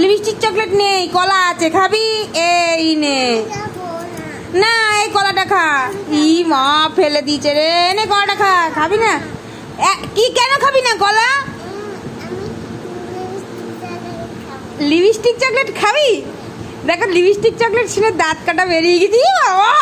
Lipstick chocolate নেই, কলা আছে, খাবি? এই নে। না, এই কলাটা খা। ই মা, ফেলে দিয়েছে রে। নে, কলাটা খা, খাবি না? কি কেন খাবি না, কলা? লিপস্টিক চকলেট খাব? দেখো, লিপস্টিক চকলেট ছিল দাঁত কাটা বেরিয়ে গেছি। বাবা!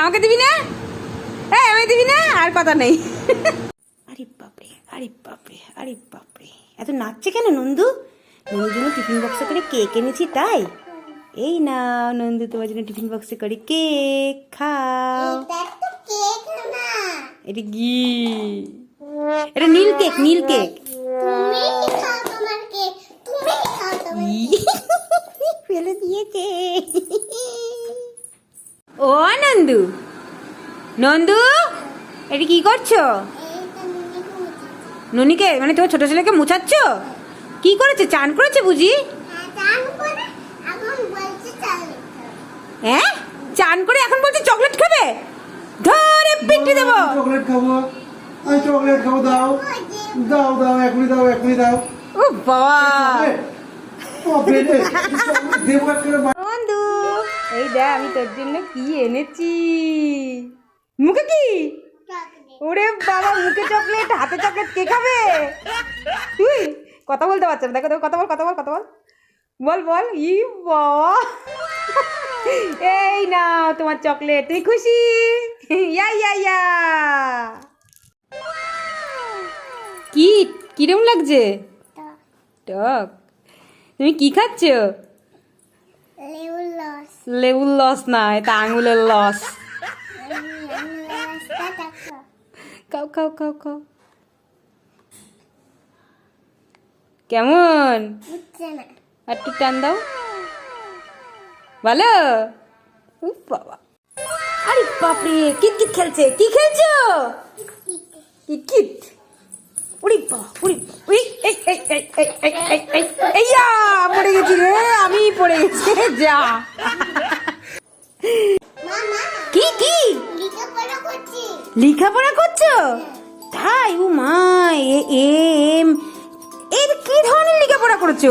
আমাকে দিবি না? এই আমি দিবি না? আর কথা নেই। আরে বাপরে আরে বাপরে। এত নাচছে কেন নন্দু? নন্দুর জন্য টিফিন বক্সে করে কেক এনেছি তাই? এই না নন্দু তোমার জন্য টিফিন বক্সে করে কেক খাও। এটা না এটা নীল কেক নীল কেক ফেলে দিয়েছে। ও নন্দু। নন্দু এটা কি করছ? ননিকে মানে তোমার ছোট ছেলেকে মুছাচ্ছ? কি করেছে? চান করেছে বুঝি? হ্যাঁ? চান করে এখন বলছে চকলেট খাবে? ধরে পিটি দেবো। চকলেট খাব। আমি চকলেট খাব দাও। দাও দাও এখনই দাও এখনই দাও। ও বাবা। বন্ধু এই দেখ আমি তোর জন্য কি এনেছি। মুখে কি? ওরে বাবা মুখে চকলেট হাতে চকলেট কে খাবে? তুই কথা বলতে পারছ না। দেখো দেখো কথা বল কথা বল কথা বল। বল বল। ই বাবা। এই না তোমার চকলেট তুমি খুশি? ইয়া ইয়া ইয়া। কি কিরম লাগছে? টক। তুমি কি খাচ্ছ? লেবু লস লেবুর লস না এটা আঙুলের লস লসটা দেখো খাও খাও খাও খাও কেমন একটু টান দাও ভালো বাবা আরে বাপরে কিট কিট খেলছে কি খেলছো কিট কিট উড়ি বাবা উড়ি উই এই এই এই এই এই এই এই এই পড়ে গেছি রে আমি পড়ে গেছি যা কি কি লেখাপড়া লেখাপড়া করছ তাই ও মা এ, এম। এর কি ধরনের লেখাপড়া করছ?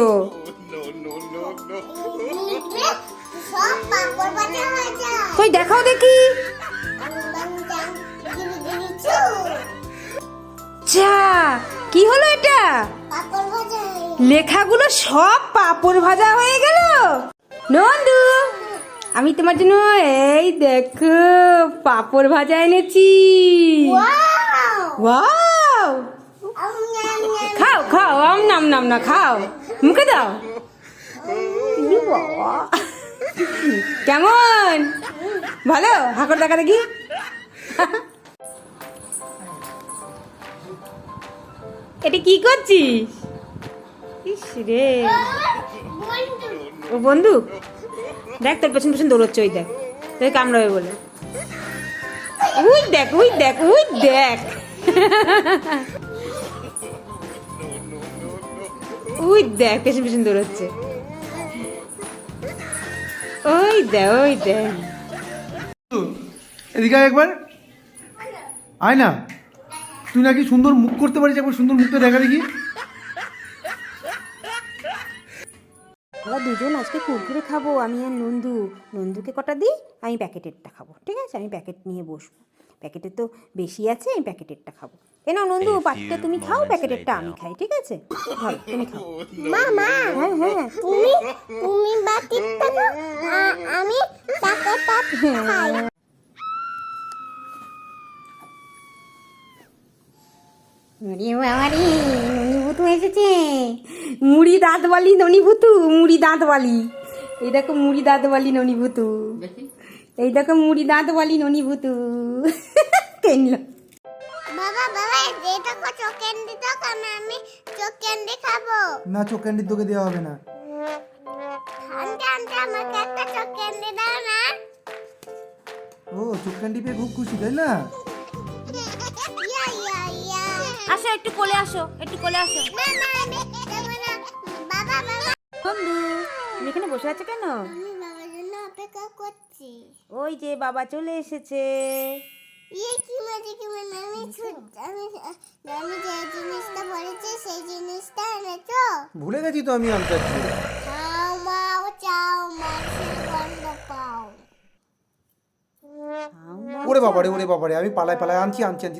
কই দেখাও দেখি। যা কি হলো এটা? লেখাগুলো সব পাপড় ভাজা হয়ে গেল। নন্দু আমি তোমার জন্য এই দেখো পাপড় ভাজা এনেছি। খাও খাও আম নাম নাম না খাও। মুখে দাও। কেমন? ভালো? হাকর দেখা দেখি। এটা কি করছিস? ইস রে। ও বন্ধু দেখ তোর পেছন পেছন দৌড়চ্ছে, ওই দেখ। তোকে কামড়াবে বলে। উই দেখ উই দেখ উই দেখ। উই দেখ, পেছন পেছন দৌড়চ্ছে। ওই দেখ ওই দেখ। এদিকে একবার। আয় না। তুই নাকি সুন্দর মুখ করতে পারিস, একবার সুন্দর মুখটা দেখা দেখি। আমরা দুজন আজকে কুরকুরে খাব আমি আর নন্দু। নন্দুকে কটা দিই? আমি প্যাকেটেরটা খাব ঠিক আছে? আমি প্যাকেট নিয়ে বসবো। প্যাকেটে তো বেশি আছে আমি প্যাকেটেরটা খাব। এ নাও নন্দু পাটিটা তুমি খাও প্যাকেটেরটা আমি খাই ঠিক আছে? ভালো তুমি খাও। মামা হ্যাঁ হ্যাঁ। তুমি তুমি বাটিটা দাও আ- আমি টাকাটা খাই। আরে বাবারে ননিভূতু এসেছে? মুড়ি দাঁত বালি ননিভূতু মুড়ি দাঁত বালি এই দেখো মুড়ি দাঁত বালি ননিভূতু এই দেখো মুড়ি দাঁত বালি ননিভূতু। কেনলো। বাবা এটা কো আমি খাব। না তোকে দেওয়া হবে না। আনতে আনতে আমাকে একটা চোখ ক্যান্ডি দাও না। ও চোখ ক্যান্ডি পেয়ে খুব খুশি তাই না? ইয়া ইয়া ইয়া। আসো একটু কোলে আসো একটু কোলে আসো। না বন্ধু তুমি এখানে বসে আছো কেন? আমি বাবার জন্য অপেক্ষা করছি। ওই যে বাবা চলে এসেছে। ইয়ে কি কি আমি আমি আমি যে জিনিসটা বলেছি সেই জিনিসটা এনেছো? ভুলে গেছি তো আমি আনতে খাও মা ও চাও মা গন্ধ পাও। ওরে বাবারে ওরে বাবারে আমি পালায় পালাই আনছি আনছি আনছি।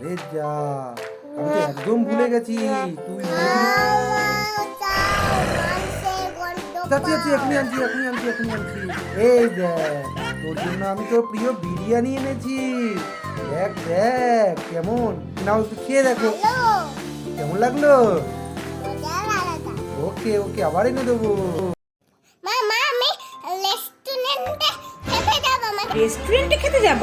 আরে যা আমি তো একদম ভুলে গেছি তুই যাচ্ছি যাচ্ছি এখনই আনছি এখনই আনছি এখনই আনছি। এই দেখ তোর জন্য আমি তোর প্রিয় বিরিয়ানি এনেছি। দেখ দেখ কেমন? নাও একটু খেয়ে দেখো। কেমন লাগল? ওকে ওকে আবার এনে দেবো। মা মা আমি রেস্টুরেন্টে খেতে যাব?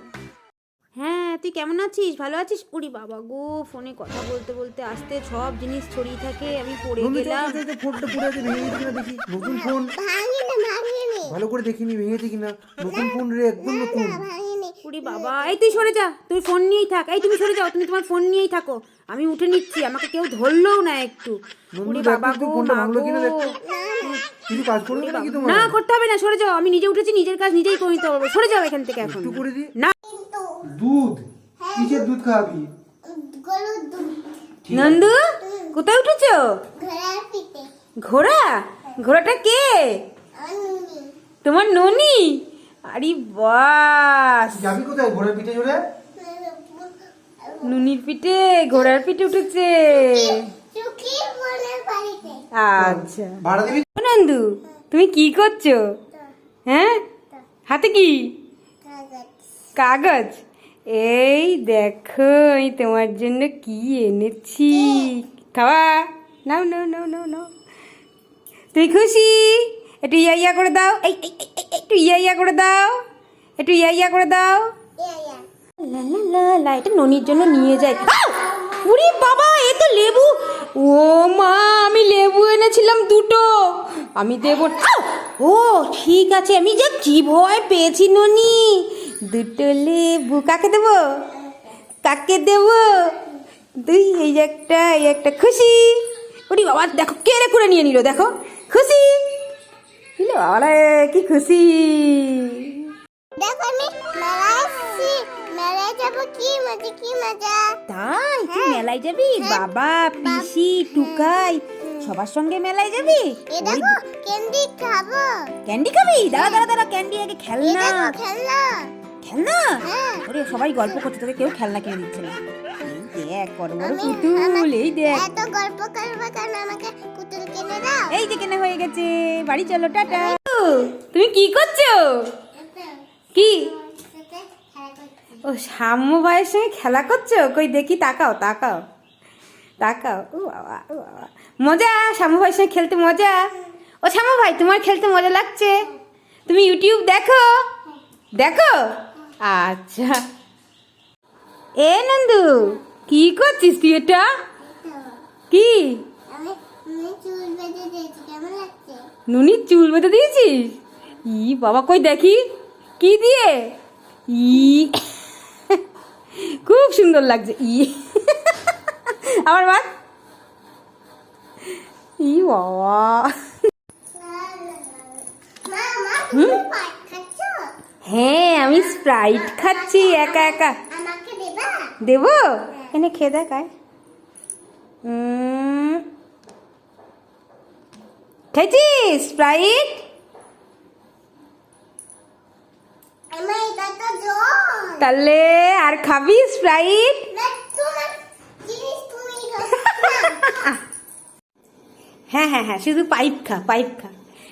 হ্যাঁ তুই কেমন আছিস? ভালো আছিস? উড়ি বাবা গো ফোনে কথা বলতে বলতে আসতে সব জিনিস ছড়িয়ে থাকে আমি পড়ে গেলাম। ফোনটা পুরো আছে ভেঙে গেছে কিনা দেখি। নতুন ফোন ভালো করে দেখিনি ভেঙেছে কিনা? নতুন ফোন রে একদম নতুন। না বাবা এই তুই সরে যা তুই ফোন নিয়েই থাক এই তুমি সরে যাও তুমি তোমার ফোন নিয়েই থাকো আমি উঠে নিচ্ছি আমাকে কেউ ধরলেও না একটু। নন্দু বাবা গো মা গো। না করতে হবে না সরে যাও আমি নিজে উঠেছি নিজের কাজ নিজেই করে নিতে পারব সরে যাও এখান থেকে এখন। একটু করে দি। না। দুধ? কিসের দুধ দুধ। নন্দু কোথায় উঠেছো? ঘোড়া? ঘোড়াটা কে? তোমার ননি? আরে বাস। যাবি কোথায়? ঘোড়ার পিঠে চড়ে? নুনির পিঠে ঘোড়ার পিঠে উঠেছে। আচ্ছা। ভাড়া দিবি? নন্দু তুমি কি করছ? হ্যাঁ? হাতে কি? কাগজ। এই দেখো আমি তোমার জন্য কি এনেছি। খাওয়া? নাও নাও নাও নাও নাও। তুই খুশি? একটু ইয়া ইয়া করে দাও। এই, একটু ইয়া ইয়া করে দাও। একটু ইয়া ইয়া করে দাও। লা লা লা এটা ননির জন্য নিয়ে আউ! উরি বাবা এ তো লেবু। ও মা আমি লেবু এনেছিলাম দুটো। আমি দেব! ও ঠিক আছে আমি যা কি ভয় পেয়েছি ননি। দুটো লেবু। কাকে দেব? কাকে দেব? দুই এই একটা এই একটা। খুশি। উরি বাবা দেখো কেড়ে করে নিয়ে নিল দেখো। খুশি। কি খুশি? দেখো আমি মেলায় যাব কি মজা কি মজা? তাই? তুই মেলায় যাবি? বাবা পিসি টুকাই সবার সঙ্গে মেলায় যাবি? এ দেখো ক্যান্ডি খাব। ক্যান্ডি খাবি? দাঁড়া দাঁড়া দাঁড়া ক্যান্ডি আগে খেলনা। খেলনা। খেলনা? হ্যাঁ। ওরে সবাই গল্প করছে তোকে কেউ খেলনা কিনে দিচ্ছে না। এই দেখ বড় বড় পুতুল এই দেখ। এত গল্প করব কেন? আমাকে পুতুল কিনে দাও। এই যে কেনা হয়ে গেছে। বাড়ি চলো টাটা। তুমি কি করছ? কি? ও সাম্য ভাইয়ের সঙ্গে খেলা করছ? কই দেখি তাকাও তাকাও। তাকাও। ও বাবা ও বাবা। মজা শ্যামু ভাইয়ের সঙ্গে খেলতে মজা। ও শ্যামু ভাই তোমার খেলতে মজা লাগছে? তুমি ইউটিউব দেখো? দেখো? আচ্ছা। এ নন্দু কি করছিস তুই এটা? কি? আমি চুল বেঁধে দিয়েছিস ই বাবা কই দেখি? কি দিয়ে? ই। খুব সুন্দর লাগছে ই। আবার বাদ। ই বাবা। হ্যাঁ আমি স্প্রাইট খাচ্ছি একা একা। দেবো? এনে খেয়ে দেখায় উম, খেয়েছিস স্প্রাইট তাহলে আর খাবি স্প্রাইট হ্যাঁ হ্যাঁ হ্যাঁ শুধু পাইপ খা পাইপ খা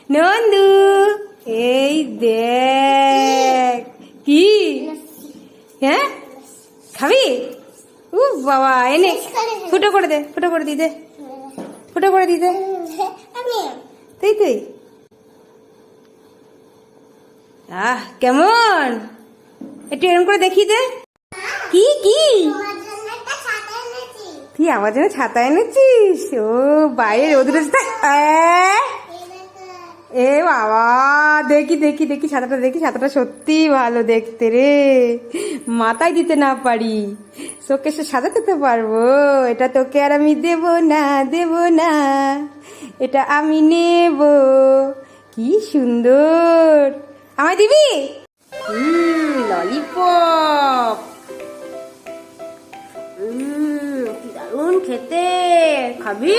নন্দু এই দেখ কি হ্যাঁ খাবি উ বাবা এনে ফুটো করে দে ফুটো করে দিতে ফুটো করে দিতে তুই আহ, কেমন? একটু এরকম করে দেখি দে। কি কি? তুই আমার জন্য ছাতা এনেছিস? ও, বাইরে রোদ এ বাবা, দেখি দেখি দেখি ছাতাটা দেখি ছাতাটা সত্যি ভালো দেখতে রে। মাথায় দিতে না পারি। সে সাজাতে তো পারব, এটা তোকে আর আমি দেব না দেব না, এটা আমি নেব। কি সুন্দর। আমায় দিবি? ললিপপ কি খেতে। খাবি?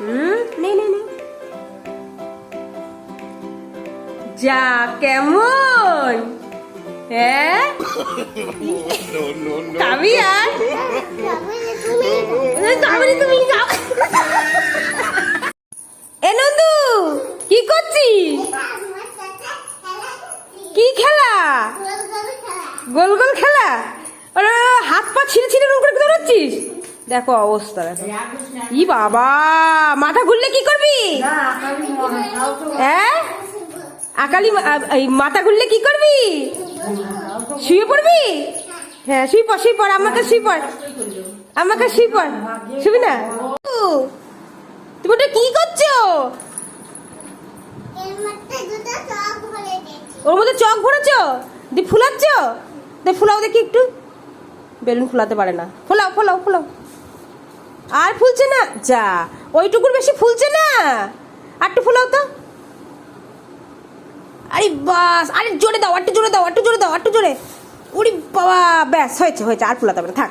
হুম যা, কেমন? হ্যাঁ খাবি আর তারপরে তুমি তাহলে তুমি যাও। এ নন্দু কি করছিস? কি খেলা? গোল গোল খেলা? আরে হাত পা ছিঁড়ে ছিঁড়ে করে দৌড়াচ্ছিস? দেখো অবস্থা দেখো। ই বাবা মাথা ঘুরলে কি করবি? হ্যাঁ আকালি মাথা ঘুরলে কি করবি? শুয়ে পড়বি হ্যাঁ শুয়ে পড় শুয়ে পড় আমাকে শুয়ে পড় আমাকে শুয়ে পড় শুবি না? তুমি ওটা কি করছ? ওর মধ্যে চক ভরেছ? দি ফুলাচ্ছ? দে ফুলাও দেখি একটু। বেলুন ফুলাতে পারে না। ফোলাও ফোলাও ফোলাও। আর ফুলছে না? যা ওইটুকুর বেশি ফুলছে না। আর একটু ফুলাও তো। আরে বাস, আরে জোরে দাও, একটু জোরে দাও, একটু জোরে দাও, একটু জোরে উড়ি বাবা, ব্যাস, হয়েছে হয়েছে, আর ফুলাতে হবে থাক।